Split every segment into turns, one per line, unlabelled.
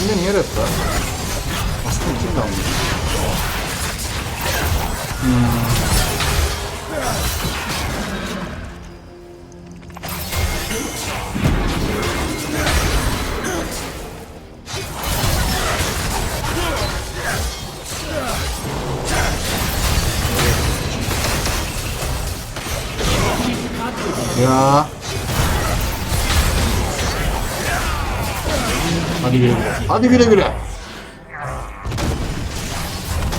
Bende niye rap var? Aslında kim de almış? Ya. Hadi güle güle. Hadi güle güle.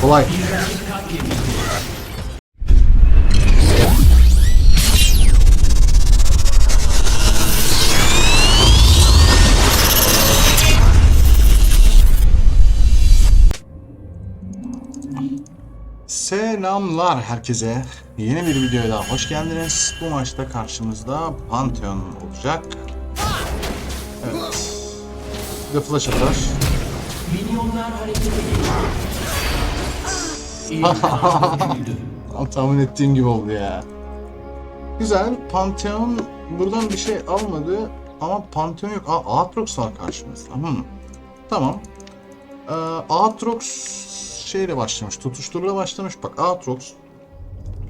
Kolay. Selamlar herkese. Yeni bir videoya daha hoş geldiniz. Bu maçta karşımızda Pantheon olacak. Bir de flash atar.
Harekete.
Tam tahmin ettiğim gibi oldu ya. Güzel. Pantheon buradan bir şey almadı ama Pantheon yok. Aa, Aatrox var karşımızda. Hmm. Tamam. Ee, Aatrox şeyle başlamış. Tutuşturuyla başlamış. Bak Aatrox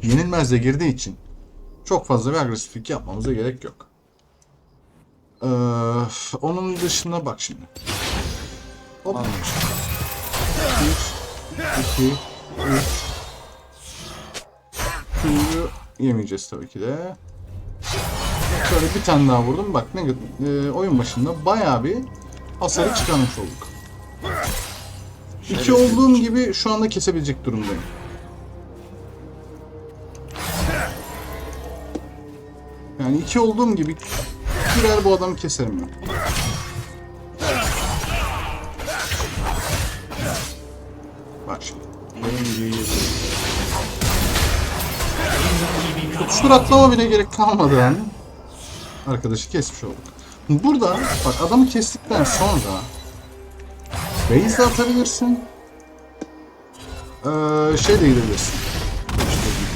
yenilmezle girdiği için çok fazla bir agresiflik yapmamıza gerek yok. Ee, onun dışında bak şimdi. Hop. Bir, iki, üç, Q'yu yemeyeceğiz tabii ki de. Şöyle bir tane daha vurdum. Bak ne e, oyun başında bayağı bir hasarı çıkarmış olduk. İki olduğum gibi şu anda kesebilecek durumdayım. Yani iki olduğum gibi birer bu adamı keserim ben. Bak şimdi. Tutuştur atlama bile gerek kalmadı yani. Arkadaşı kesmiş olduk. Burada bak adamı kestikten sonra base atabilirsin. Ee, şey de gidebilirsin.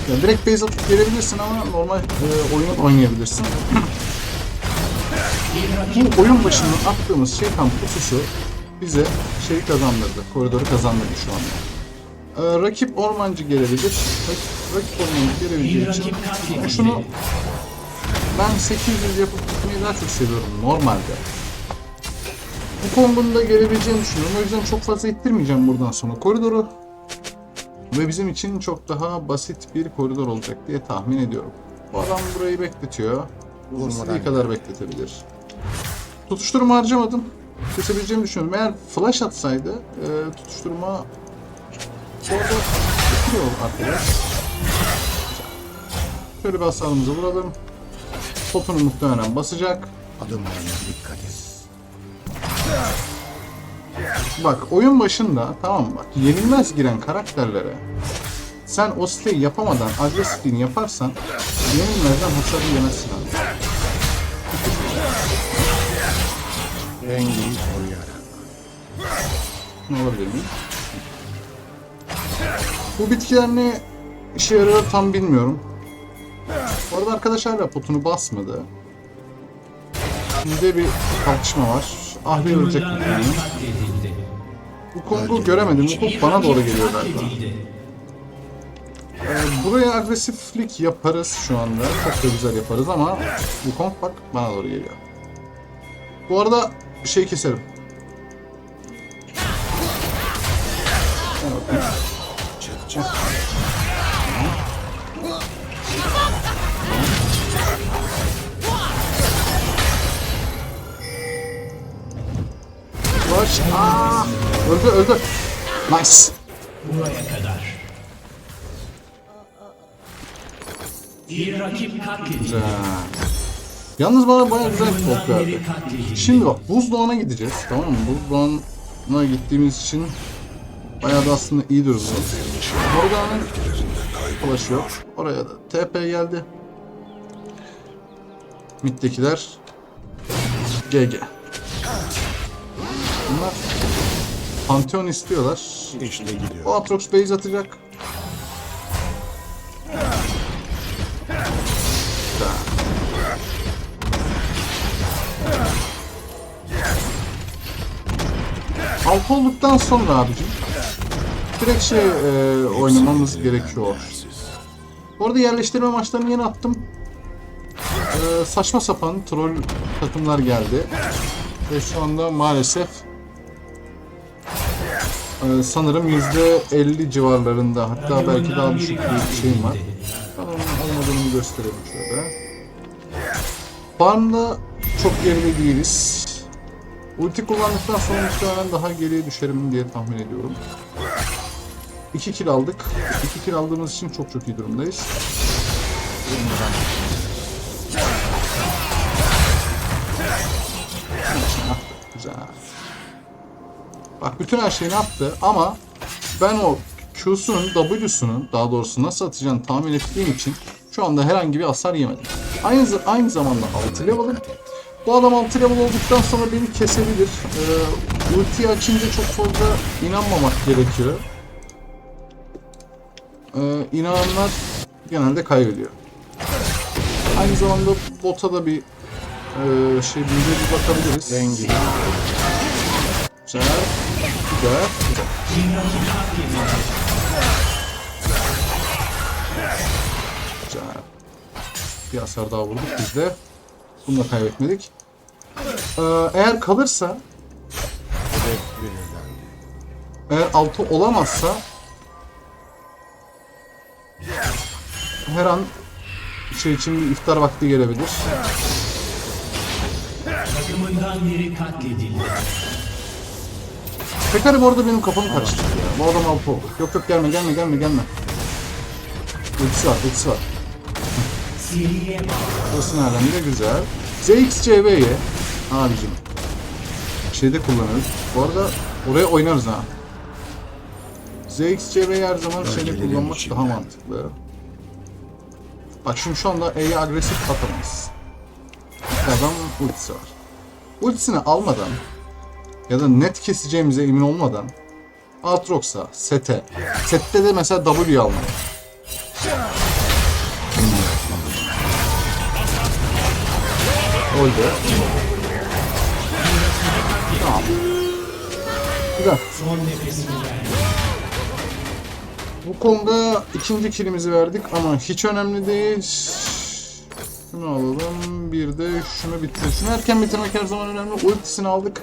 Yani direkt base atıp gelebilirsin ama normal e, oyunu oynayabilirsin. Bu oyun başında attığımız şey tam pususu bize şeyi kazandırdı. Koridoru kazandırdı şu anda. Ee, rakip ormancı gelebilir. Rakip, rakip ormancı gelebileceği için şunu ben 800 yapıp gitmeyi daha çok seviyorum normalde. Bu kombonun da gelebileceğini düşünüyorum. O yüzden çok fazla ittirmeyeceğim buradan sonra koridoru. Ve bizim için çok daha basit bir koridor olacak diye tahmin ediyorum. Bu adam burayı bekletiyor. İstediği kadar bekletebilir. Tutuşturma harcamadım. Kesebileceğimi düşünüyorum. Eğer flash atsaydı e, tutuşturma orada bitiriyor arkadaş. Şöyle bir hasarımızı vuralım. Topunu muhtemelen basacak.
Adımlarına dikkat et.
Bak oyun başında tamam bak yenilmez giren karakterlere sen o siteyi yapamadan agresifliğini yaparsan yenilmezden hasarı yemezsin abi.
Rengiyi koruyarak.
Ne olabilir mi? Bu bitkiler ne işe yarıyor tam bilmiyorum. Bu arada arkadaş hala potunu basmadı. Şimdi bir tartışma var. Ahli ölecek
katledildi.
Bu Kong'u göremedim. Kong bana doğru geliyor galiba. Ee, buraya agresiflik yaparız şu anda. Çok da güzel yaparız ama bu Kong bak bana doğru geliyor. Bu arada şey keserim.
Çık çık.
Baş. Aa, öldü öldü. Nice.
Buraya kadar. Bir rakip katledildi.
Güzel. Yalnız bana bayağı güzel bir top verdi. Şimdi bak buzdağına gideceğiz tamam mı? Buzdağına gittiğimiz için bayağı da aslında iyi durumda. Morgan'ın flash'ı yok. Oraya da TP geldi. Mid'dekiler GG. Bunlar Pantheon istiyorlar.
İşte gidiyor.
O Atrox base atacak. Altı olduktan sonra abicim direkt şey e, oynamamız gerekiyor. Bu arada yerleştirme maçlarını yeni attım. E, saçma sapan troll takımlar geldi. Ve şu anda maalesef e, sanırım %50 civarlarında hatta belki daha düşük bir şeyim var. Olmadığını gösterelim şöyle. Farmda çok geride değiliz. Ulti kullandıktan sonra muhtemelen daha geriye düşerim diye tahmin ediyorum. 2 kill aldık. 2 kill aldığımız için çok çok iyi durumdayız. Bak bütün her şeyini yaptı ama ben o Q'sunun, W'sunun daha doğrusu nasıl atacağını tahmin ettiğim için şu anda herhangi bir hasar yemedim. Aynı, aynı zamanda 6 level'ım. Bu adam 6 level olduktan sonra beni kesebilir. Ee, ultiyi açınca çok fazla inanmamak gerekiyor. Ee, inananlar genelde kaybediyor. Aynı zamanda bota da bir e, şey bir bir bakabiliriz.
Rengi.
Güzel. Güzel. Güzel. Güzel. Bir hasar daha vurduk biz de. Bunu da kaybetmedik. Ee, eğer kalırsa, eğer altı olamazsa her an şey için bir iftar vakti gelebilir.
Takımından biri katledildi.
Pekari bu arada benim kafamı karıştırdı ya. Bu adam oldu. Yok yok gelme gelme gelme gelme. Ultisi var ultisi var.
Seriye bağlı.
Burası nereden de güzel. ZXCV'ye abicim. Şeyde kullanırız. Bu arada oraya oynarız ha. ZXCV'yi her zaman şeyde kullanmak daha mantıklı. Bak şimdi şu anda E'ye agresif atamaz. Adam ultisi var. Ultisini almadan ya da net keseceğimize emin olmadan Aatrox'a, Sete. Sette de mesela W almalı. Öldü. Tamam. Güzel. Bu konuda ikinci kilimizi verdik ama hiç önemli değil. Şunu alalım. Bir de şunu bitir. Şunu erken bitirmek her zaman önemli. Ultisini aldık.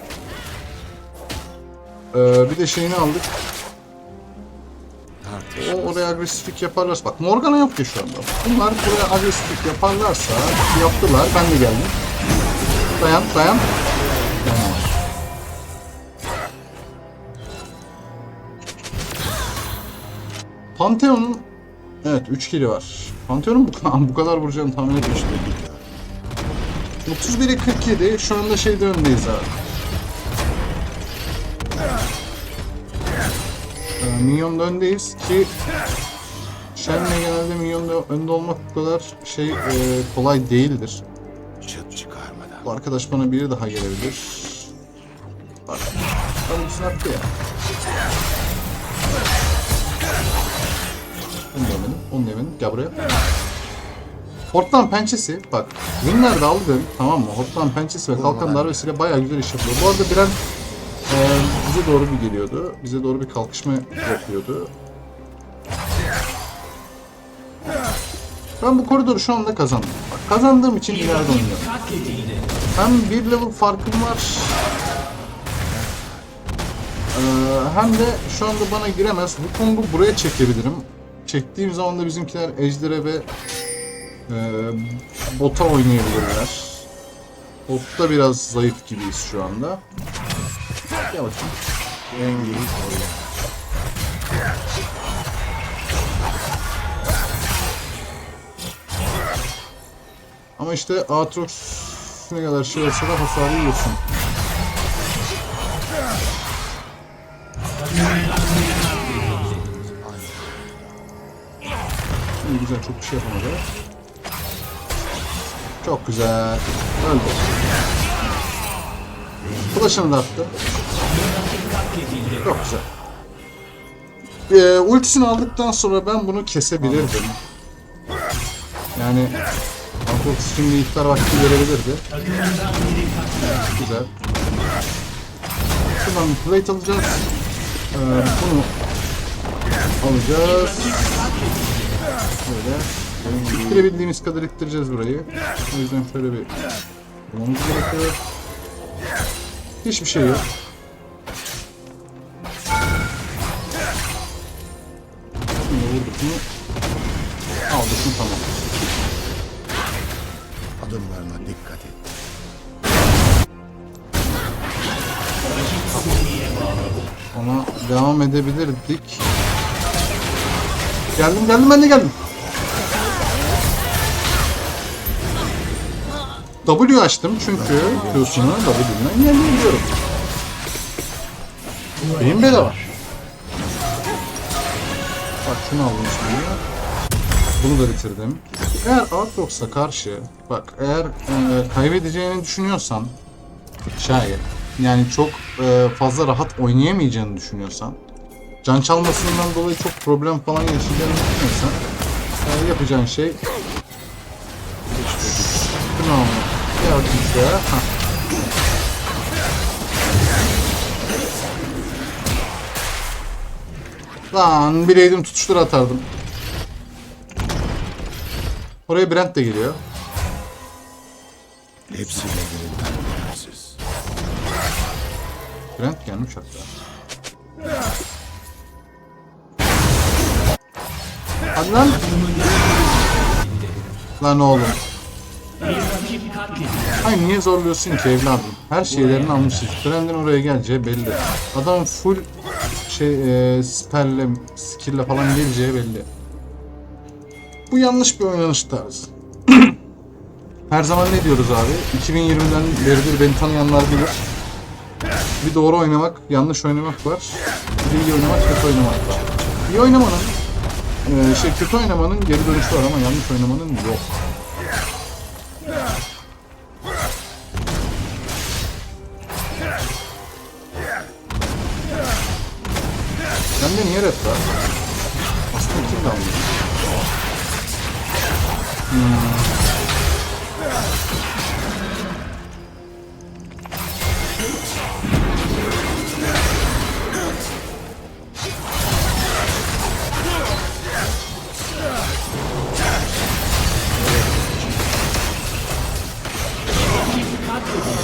Ee, bir de şeyini aldık. O oraya agresiflik yaparlarsa. Bak Morgana yok ki şu anda. Bunlar buraya agresiflik yaparlarsa yaptılar. Ben de geldim. Dayan dayan. Pantheon'un Evet 3 kili var. Pantheon'un bu, bu kadar vuracağını tahmin etmiştim. 31'e 47 şu anda şeyde öndeyiz abi. Ee, Minyon'da öndeyiz ki Shen'le genelde Minyon'da önde olmak bu kadar şey e, kolay değildir. Bu arkadaş bana biri daha gelebilir. Bak. Tam ikisini attı ya. Onu da yemedim. Onu da yemedim. Gel buraya. Hortlan pençesi bak. Winner'de aldım tamam mı? Hortlan pençesi ve kalkan darbesiyle bayağı güzel iş yapıyor. Bu arada Biren e, bize doğru bir geliyordu. Bize doğru bir kalkışma yapıyordu. Ben bu koridoru şu anda kazandım. Bak, kazandığım için ileride oynuyorum. Hem bir level farkım var. Ee, hem de şu anda bana giremez. Bu Kong'u buraya çekebilirim. Çektiğim zaman da bizimkiler Ejder'e ve e, bota oynayabilirler. Botta biraz zayıf gibiyiz şu anda. Gel. Ama işte Aatrox ne kadar şey olsa da hasarı yiyorsun. İyi güzel çok bir şey yapamadı. Çok güzel. Öldü. Flash'ını da attı. Çok güzel. Ee, ultisini aldıktan sonra ben bunu kesebilirdim. Yani Aatrox şimdi iftar vakti verebilirdi. Güzel. Şuradan bir plate alacağız. Ee, bunu alacağız. Böyle. İttirebildiğimiz kadar ittireceğiz burayı. O yüzden şöyle bir bulmamız gerekiyor. Hiçbir şey yok. Edebilirdik. Geldim geldim ben de geldim. W açtım çünkü Q'sunu W'den yeniliyorum. Benim bedava. Bak şunu aldım şimdi. Bunu da bitirdim. Eğer Aatrox'a karşı bak eğer e, kaybedeceğini düşünüyorsan şayet yani çok e, fazla rahat oynayamayacağını düşünüyorsan can çalmasından dolayı çok problem falan yaşayacağını düşünüyorsan e, yapacağın şey almak yardımcıya. Lan bileydim tutuştur atardım. Oraya Brent de geliyor.
Hepsi birbirinden değersiz.
Brent gelmiş hatta. Hadi lan. Lan oğlum. Hayır niye zorluyorsun ki evladım? Her şeylerini almışız. Brand'in oraya geleceği belli. Adam full şey e, spell'le, skill'le falan geleceği belli. Bu yanlış bir oynanış tarzı. Her zaman ne diyoruz abi? 2020'den beridir beni tanıyanlar bilir. Bir doğru oynamak, yanlış oynamak var. Bir iyi oynamak, kötü oynamak var. İyi oynamanın, e, şey kötü oynamanın geri dönüşü var ama yanlış oynamanın yok. Bende niye rap var? Aslında kim de almıyor?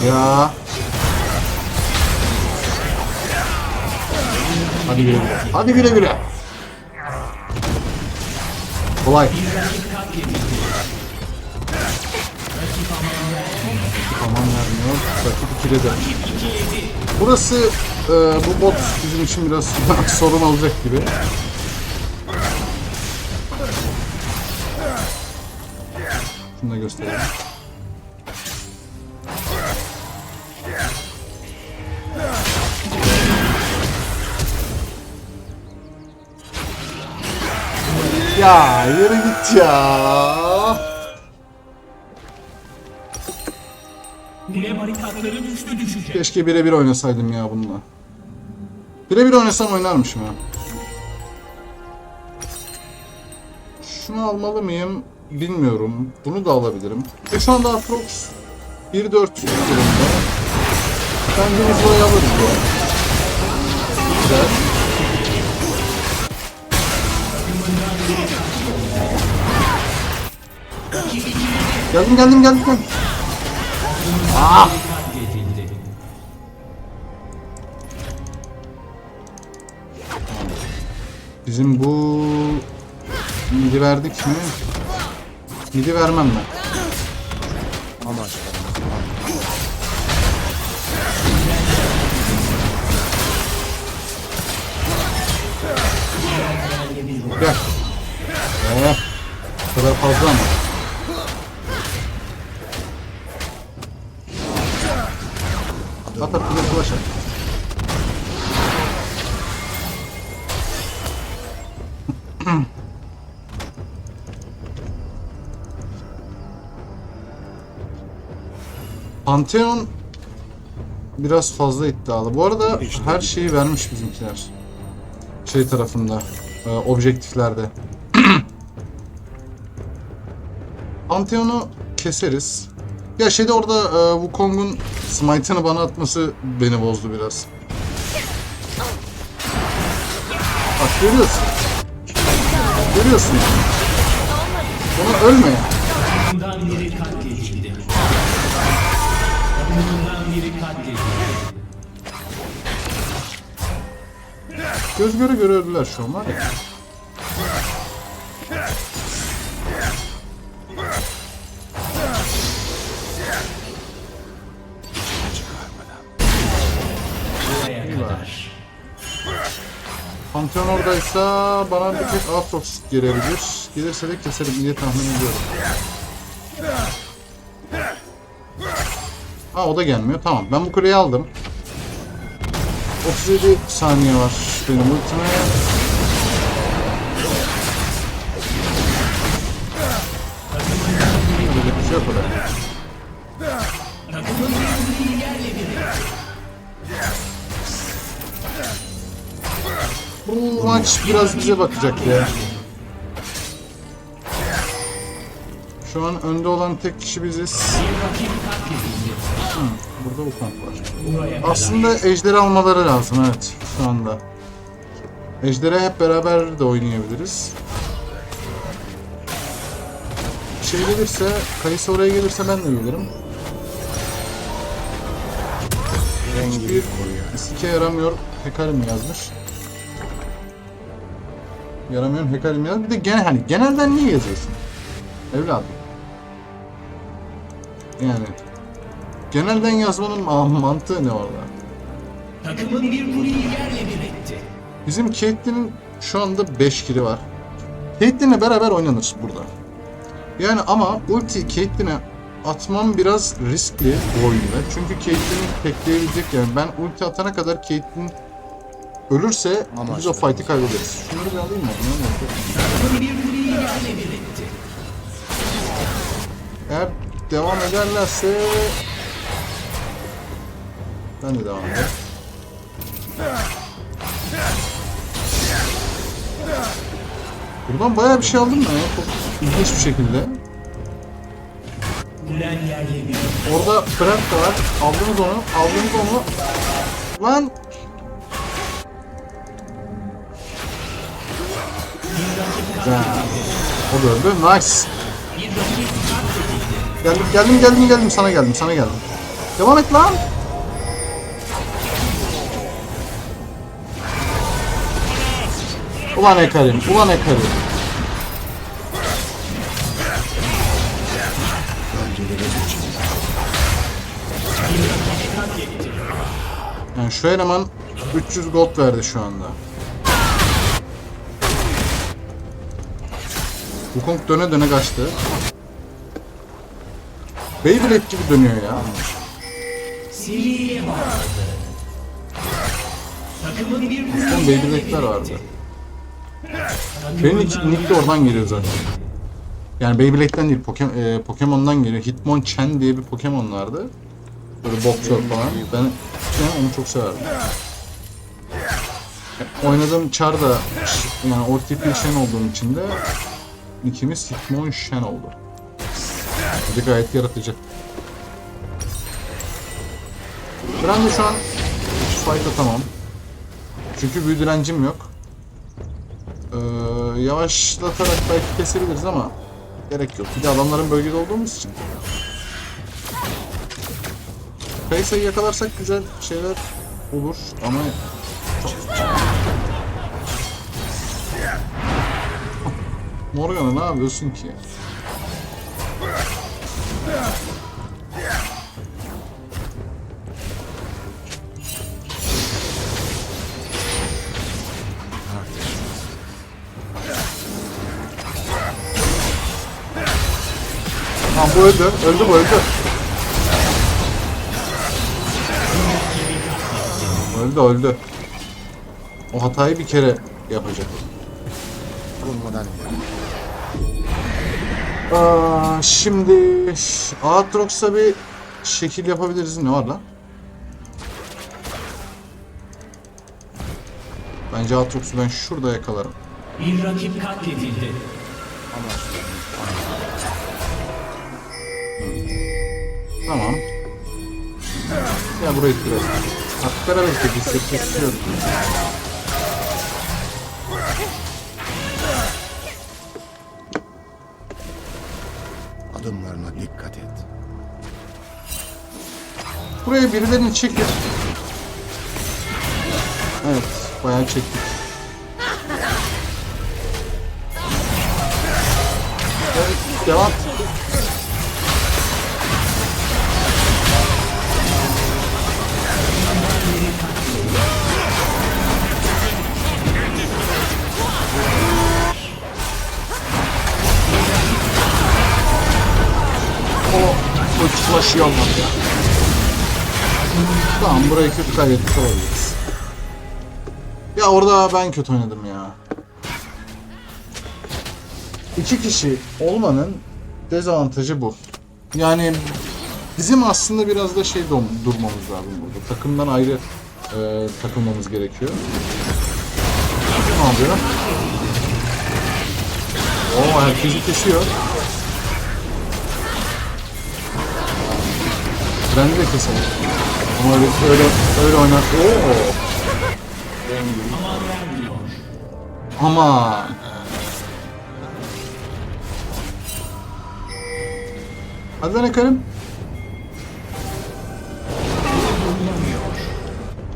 Ya. Hadi güle güle. Hadi güle güle. Kolay. Aman vermiyor. Rakip ikili de. Burası e, bu bot bizim için biraz sorun olacak gibi. Şunu da göstereyim. Ya yürü git ya.
Kule barikatları düştü düşecek.
Keşke birebir oynasaydım ya bununla. Birebir oynasam oynarmışım ya. Şunu almalı mıyım bilmiyorum. Bunu da alabilirim. Ve şu anda Atrox 1.4 durumda. Bence biz burayı alırız ya. Güzel. Geldim geldim geldim. geldim.
Katledildi.
Bizim bu midi verdik mi? Midi vermem ben.
Amaçlarımız
Gel. Oh. Bu kadar fazla ama. Pantheon biraz fazla iddialı. Bu arada her şeyi vermiş bizimkiler. Şey tarafında, e, objektiflerde. Pantheon'u keseriz. Ya şeyde orada e, Wukong'un smite'ını bana atması beni bozdu biraz. Bak görüyorsun. Görüyorsun. Ona ölme Göz göre göre öldüler şu an var ya. Pantheon oradaysa bana bir tek Aatrox gelebilir. Gelirse de keserim diye tahmin ediyorum. Ha o da gelmiyor. Tamam ben bu kuleyi aldım. 37 saniye var benim ultime. Böyle bir şey orada. Bu maç biraz bize bakacak ya. Şu an önde olan tek kişi biziz. Burada bu kamp var. Aslında ejderi almaları lazım evet şu anda. Ejder'e hep beraber de oynayabiliriz. Şey gelirse, Kayısı oraya gelirse ben de gelirim. Hiçbir sike yaramıyor. Hekarim yazmış. Yaramıyor Hekarim yazmış. Bir de genel, hani genelden niye yazıyorsun? Evladım. Yani genelden yazmanın ma- mantığı ne orada?
Takımın bir kuleyi yerle bir etti.
Bizim Caitlyn'in şu anda 5 kili var. Caitlyn'le beraber oynanır burada. Yani ama ulti Caitlyn'e atmam biraz riskli bu oyunda. Çünkü Caitlyn'i tekleyebilecek yani ben ulti atana kadar Caitlyn ölürse biz o fight'i kaybederiz. Şunları bir alayım mı?
Takımın bir kuleyi yerle bir etti.
Eğer devam ederlerse ben de devam ederim. Buradan bayağı bir şey aldım ben ya. Bir şekilde. Orada Frank da var. Aldınız onu. Aldınız onu. Lan! Güzel. O da öldü. Nice. Geldim geldim geldim geldim sana geldim sana geldim. Devam et lan. Ulan Ekarim, ulan Ekarim. Yani şu eleman 300 gold verdi şu anda. Wukong döne döne kaçtı. Beyblade gibi dönüyor ya.
Seriye yerle bir
Beyblade'ler vardı. Benim nick, de oradan geliyor zaten. Yani Beyblade'den değil, Pokemon, e, Pokemon'dan geliyor. Hitmonchan diye bir Pokemon vardı. Böyle boksör falan. Ben ben onu çok severdim. Oynadığım Char da yani OTP Shen olduğum için de ikimiz Hitmonchan oldu. Bence gayet yaratıcı. Ben de şu an fight atamam. Çünkü büyü direncim yok. Yavaşlatarak belki kesebiliriz ama gerek yok. Bir de adamların bölgede olduğumuz için. Kayısayı yakalarsak güzel şeyler olur ama çok... Morgana ne yapıyorsun ki? Bu öldü. Öldü bu öldü. Öldü öldü. O hatayı bir kere yapacak.
Vurmadan.
Aa, şimdi Aatrox'a bir şekil yapabiliriz. Ne var lan? Bence Aatrox'u ben şurada yakalarım.
Bir rakip katledildi.
Tamam. Ya burayı kırarım. Ha, Rakiplara belki hissetmek istiyorum.
Adımlarına dikkat et.
Buraya birilerini çekip Evet, bayağı çektik. Evet, devam. Ultilaşıyor olmadı ya. Tamam burayı kötü kaybetmiş olabiliriz. Ya orada ben kötü oynadım ya. İki kişi olmanın dezavantajı bu. Yani bizim aslında biraz da şey durmamız lazım burada. Takımdan ayrı e, takılmamız gerekiyor. Ne yapıyor? Oo herkesi kesiyor. Ben de keselim. Ama öyle öyle, öyle oynar. Oo. Ama Hadi lan Ekrem.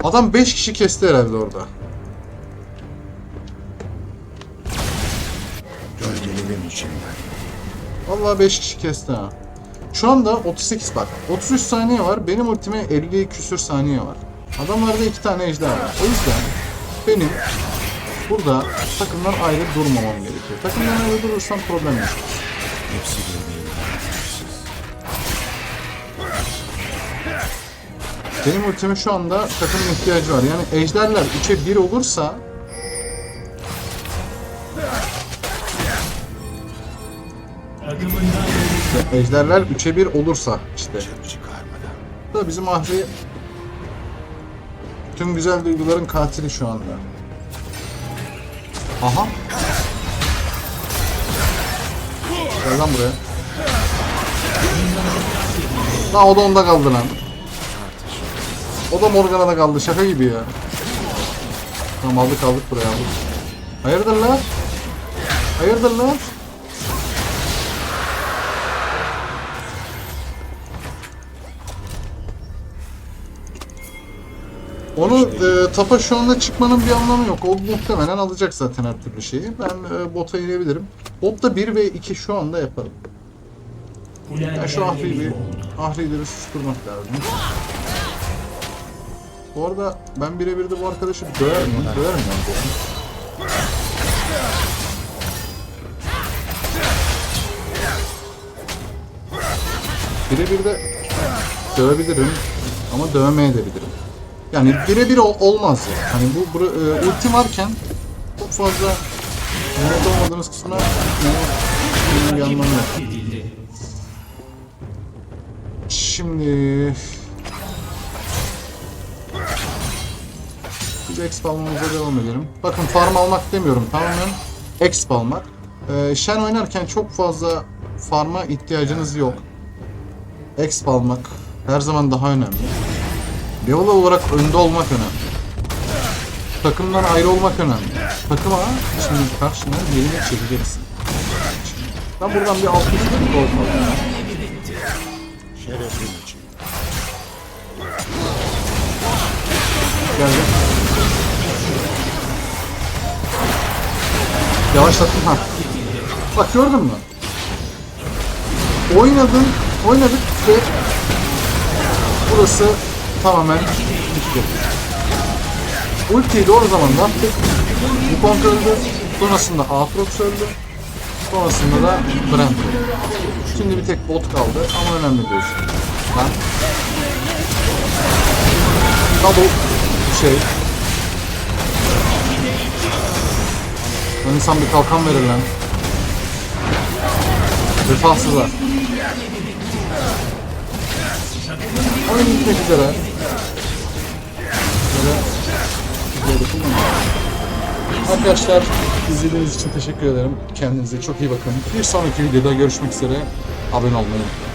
Adam 5 kişi kesti herhalde orada.
Gölgelerin içinden.
Vallahi 5 kişi kesti ha. Şu anda 38 bak. 33 saniye var. Benim ultime 50 küsür saniye var. Adamlarda 2 tane ejder var. O yüzden benim burada takımdan ayrı durmamam gerekiyor. Takımdan ayrı durursam problem yok.
Hepsi.
Benim ultime şu anda takımın ihtiyacı var. Yani ejderler 3'e 1 olursa işte ejderler 3'e 1 olursa işte da bizim Ahri tüm güzel duyguların katili şu anda. Aha. Gel lan buraya. Lan o da onda kaldı lan. O da Morgana'da kaldı şaka gibi ya. Tamam aldık aldık buraya aldık. Hayırdır lan? Hayırdır lan? Onu e, tapa şu anda çıkmanın bir anlamı yok. O muhtemelen alacak zaten her türlü şeyi. Ben e, bota inebilirim. Botta 1 ve 2 şu anda yaparım.
Kulen
Ya şu Ahri'yi
bir.
Ahri'yi de susturmak lazım. Bu arada ben birebir de bu arkadaşı döver miyim? Döver miyim? Birebir de dövebilirim ama dövmeyebilirim. Yani birebir ol- olmaz ya. Hani bu bura- e, ulti varken çok fazla nerede olmadığınız bir anlamı yok. Şimdi biz exp almamıza devam edelim. Bakın farm almak demiyorum tamamen exp almak. Ee, Shen oynarken çok fazla farma ihtiyacınız yok. Exp almak her zaman daha önemli. Level olarak önde olmak önemli. Takımdan ayrı olmak önemli. Takıma şimdi karşına birini çekeceksin. Ben buradan bir 60 gol alayım.
Şerefin için.
Geldi. Yavaşlattım ha. Bak gördün mü? Oynadın, oynadık ve burası tamamen bitti. Ultiyi doğru zamanda attık. Bu kontrol öldü. Sonrasında Aatrox öldü. Sonrasında da Brand öldü. Şimdi bir tek bot kaldı ama önemli değil. Lan. Double şey. Lan insan bir kalkan verir lan. Vefasızlar. Oyun bitmek üzere. Arkadaşlar izlediğiniz için teşekkür ederim. Kendinize çok iyi bakın. Bir sonraki videoda görüşmek üzere. Abone olmayı unutmayın.